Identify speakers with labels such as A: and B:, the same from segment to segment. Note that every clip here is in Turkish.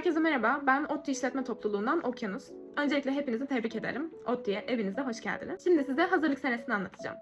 A: Herkese merhaba, ben ODTÜ İşletme Topluluğundan Okyanus. Öncelikle hepinizi tebrik ederim. ODTÜ'ye, evinize hoş geldiniz. Şimdi size hazırlık senesini anlatacağım.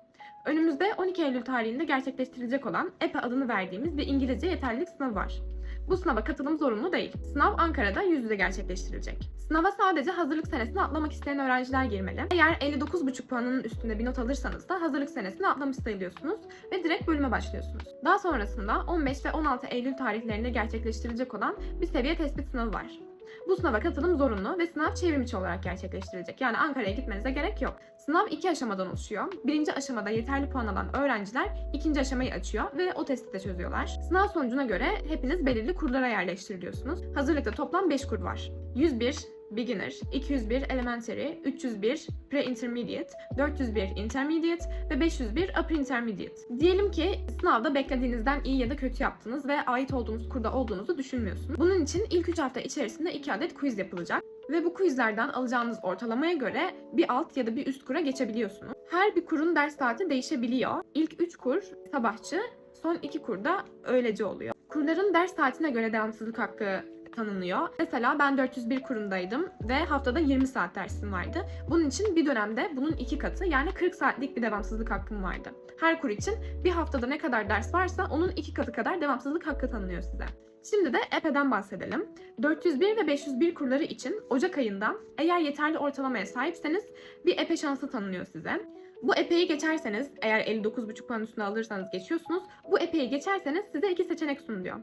A: Önümüzde 12 Eylül tarihinde gerçekleştirilecek olan EPE adını verdiğimiz bir İngilizce yeterlilik sınavı var. Bu sınava katılım zorunlu değil. Sınav Ankara'da yüz yüze gerçekleştirilecek. Sınava sadece hazırlık senesini atlamak isteyen öğrenciler girmeli. Eğer 59,5 puanının üstünde bir not alırsanız da hazırlık senesini atlamış sayılıyorsunuz ve direkt bölüme başlıyorsunuz. Daha sonrasında 15 ve 16 Eylül tarihlerinde gerçekleştirilecek olan bir seviye tespit sınavı var. Bu sınava katılım zorunlu ve sınav çevrim içi olarak gerçekleştirilecek. Yani Ankara'ya gitmenize gerek yok. Sınav iki aşamadan oluşuyor. Birinci aşamada yeterli puan alan öğrenciler ikinci aşamayı açıyor ve o testi de çözüyorlar. Sınav sonucuna göre hepiniz belirli kurlara yerleştiriliyorsunuz. Hazırlıkta toplam 5 kur var. 101 Beginner, 201 Elementary, 301 Pre-Intermediate, 401 Intermediate ve 501 Upper Intermediate. Diyelim ki sınavda beklediğinizden iyi ya da kötü yaptınız ve ait olduğunuz kurda olduğunuzu düşünmüyorsunuz. Bunun için ilk 3 hafta içerisinde 2 adet quiz yapılacak. Ve bu quizlerden alacağınız ortalamaya göre bir alt ya da bir üst kura geçebiliyorsunuz. Her bir kurun ders saati değişebiliyor. İlk 3 kur sabahçı, son 2 kur da öğleci oluyor. Kurların ders saatine göre devamsızlık hakkı tanınıyor. Mesela ben 401 kurumdaydım ve haftada 20 saat dersim vardı. Bunun için bir dönemde bunun iki katı yani 40 saatlik bir devamsızlık hakkım vardı. Her kur için bir haftada ne kadar ders varsa onun iki katı kadar devamsızlık hakkı tanınıyor size. Şimdi de EPE'den bahsedelim. 401 ve 501 kurları için Ocak ayında eğer yeterli ortalamaya sahipseniz bir EPE şansı tanınıyor size. Bu EPE'yi geçerseniz, eğer 59,5 puan üstüne alırsanız geçiyorsunuz. Bu EPE'yi geçerseniz size iki seçenek sunuluyor.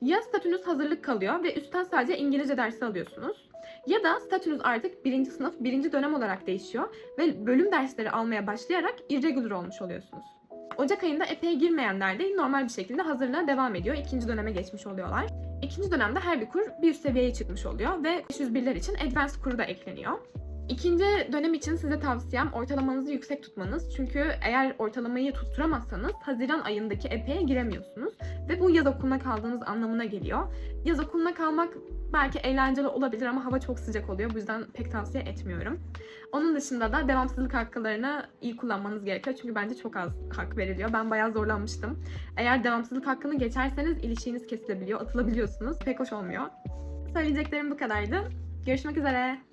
A: Ya statünüz hazırlık kalıyor ve üstten sadece İngilizce dersi alıyorsunuz. Ya da statünüz artık birinci sınıf, birinci dönem olarak değişiyor ve bölüm dersleri almaya başlayarak irregular olmuş oluyorsunuz. Ocak ayında EPE'ye girmeyenler de normal bir şekilde hazırlığa devam ediyor. İkinci döneme geçmiş oluyorlar. İkinci dönemde her bir kur bir seviyeye çıkmış oluyor ve 501'ler için Advanced kuru da ekleniyor. İkinci dönem için size tavsiyem ortalamanızı yüksek tutmanız. Çünkü eğer ortalamayı tutturamazsanız Haziran ayındaki EP'ye giremiyorsunuz. Ve bu yaz okuluna kaldığınız anlamına geliyor. Yaz okuluna kalmak belki eğlenceli olabilir ama hava çok sıcak oluyor. Bu yüzden pek tavsiye etmiyorum. Onun dışında da devamsızlık hakkılarını iyi kullanmanız gerekiyor. Çünkü bence çok az hak veriliyor. Ben bayağı zorlanmıştım. Eğer devamsızlık hakkını geçerseniz ilişkiniz kesilebiliyor, atılabiliyorsunuz. Pek hoş olmuyor. Söyleyeceklerim bu kadardı. Görüşmek üzere.